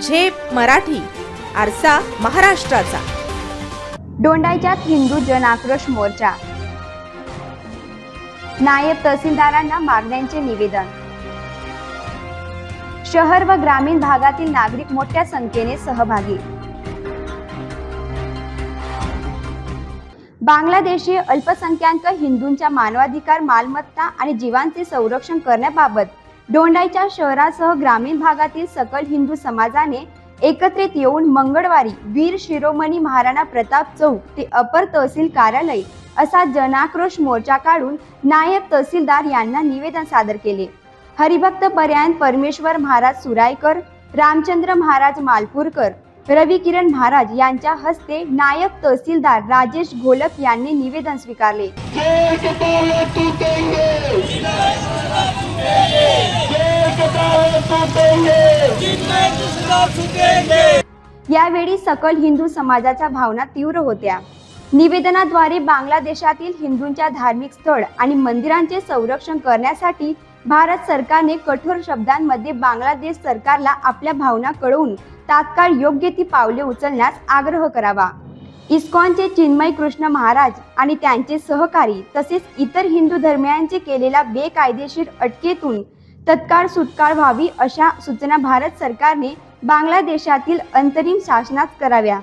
झेप मराठी आरसा महाराष्ट्राचा. दोंडाईच्यात हिंदू जन आक्रोश मोर्चा. नायब तहसीलदारांना मागण्यांचे निवेदन. शहर व ग्रामीण भागातील नागरिक मोठ्या संख्येने सहभागी. बांगलादेशी अल्पसंख्याक हिंदूंच्या मानवाधिकार मालमत्ता आणि जीवांचे संरक्षण करण्याबाबत डोंडाईच्या शहरासह ग्रामीण भागातील सकल हिंदू समाजाने एकत्रित येऊन मंगळवारी वीर शिरोमणी महाराणा प्रताप चौक ते अपर तहसील कार्यालय असा जनाक्रोश मोर्चा काढून नायब तहसीलदार यांना निवेदन सादर केले. हरिभक्त पर्यायन परमेश्वर महाराज सुरायकर रामचंद्र महाराज मालपूरकर रवी किरण महाराज यांच्या हस्ते नायब तहसीलदार राजेश घोलप यांनी निवेदन स्वीकारले. यावेळी सकल हिंदू समाजाच्या भावना तीव्र होत्या. निवेदनाद्वारे बांगलादेशातील हिंदूंच्या धार्मिक स्थळ आणि मंदिरांचे संरक्षण करण्यासाठी भारत सरकारने कठोर शब्दांमध्ये बांगलादेश सरकारला आपल्या भावना कळवून तात्काळ योग्य ती पावले उचलण्यास आग्रह करावा. इस्कॉनचे चिन्मय कृष्ण महाराज आणि त्यांचे सहकारी तसेच इतर हिंदू धर्मियांचे केलेल्या बेकायदेशीर अटकेतून तत्काळ सुटकाळ व्हावी अशा सूचना भारत सरकारने बांगलादेशातील अंतरिम शासनात कराव्या.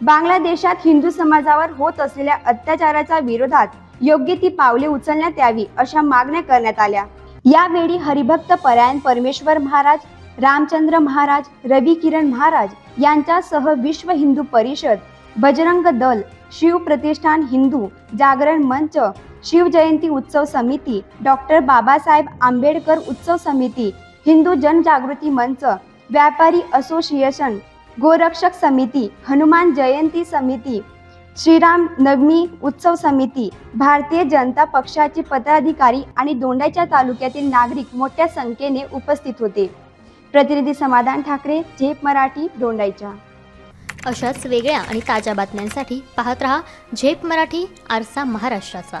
बांगलादेशात हिंदू समाजावर होत असलेल्या अत्याचाराच्या विरोधात योग्य ती पावले उचलण्यात यावी अशा मागण्या करण्यात आल्या. यावेळी हरिभक्त परायण परमेश्वर महाराज रामचंद्र महाराज रवी किरण महाराज यांच्यासह विश्व हिंदू परिषद बजरंग दल शिव प्रतिष्ठान हिंदू जागरण मंच शिवजयंती उत्सव समिती डॉक्टर बाबासाहेब आंबेडकर उत्सव समिती हिंदू जनजागृती मंच व्यापारी असोसिएशन गोरक्षक समिती हनुमान जयंती समिती श्रीराम नवमी उत्सव समिती भारतीय जनता पक्षाचे पदाधिकारी आणि दोंडाच्या तालुक्यातील नागरिक मोठ्या संख्येने उपस्थित होते. प्रतिनिधी समाधान ठाकरे झेप मराठी दोंडाईच्या. अशाच वेगळ्या आणि ताज्या बातम्यांसाठी पाहत रहा झेप मराठी आरसा महाराष्ट्राचा.